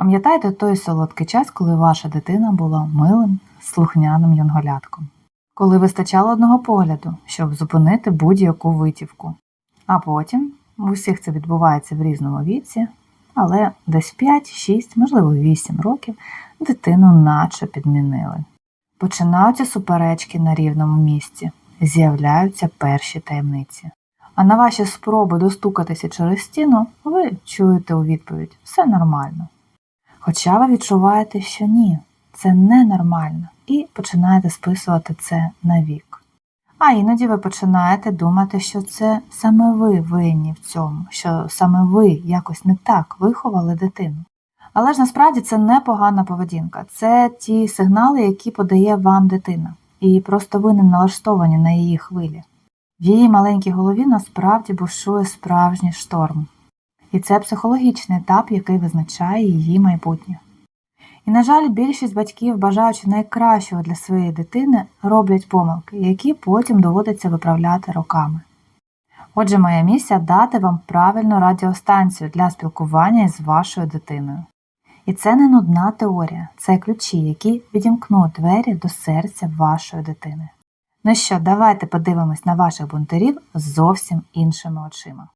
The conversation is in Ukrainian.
Пам'ятаєте той солодкий час, коли ваша дитина була милим, слухняним янголятком? Коли вистачало одного погляду, щоб зупинити будь-яку витівку. А потім у всіх це відбувається в різному віці, але десь 5, 6, можливо 8 років дитину наче підмінили. Починаються суперечки на рівному місці, з'являються перші таємниці. А на ваші спроби достукатися через стіну ви чуєте у відповідь все нормально. Хоча ви відчуваєте, що ні, це ненормально, і починаєте списувати це на вік. А іноді ви починаєте думати, що це саме ви винні в цьому, що саме ви якось не так виховали дитину. Але ж насправді це не погана поведінка, це ті сигнали, які подає вам дитина, і просто ви не налаштовані на її хвилі. В її маленькій голові насправді бушує справжній шторм. І це психологічний етап, який визначає її майбутнє. І, на жаль, більшість батьків, бажаючи найкращого для своєї дитини, роблять помилки, які потім доводиться виправляти роками. Отже, моя місія дати вам правильну радіостанцію для спілкування із вашою дитиною. І це не нудна теорія, це ключі, які відімкнуть двері до серця вашої дитини. Ну що, давайте подивимось на ваших бунтарів зовсім іншими очима.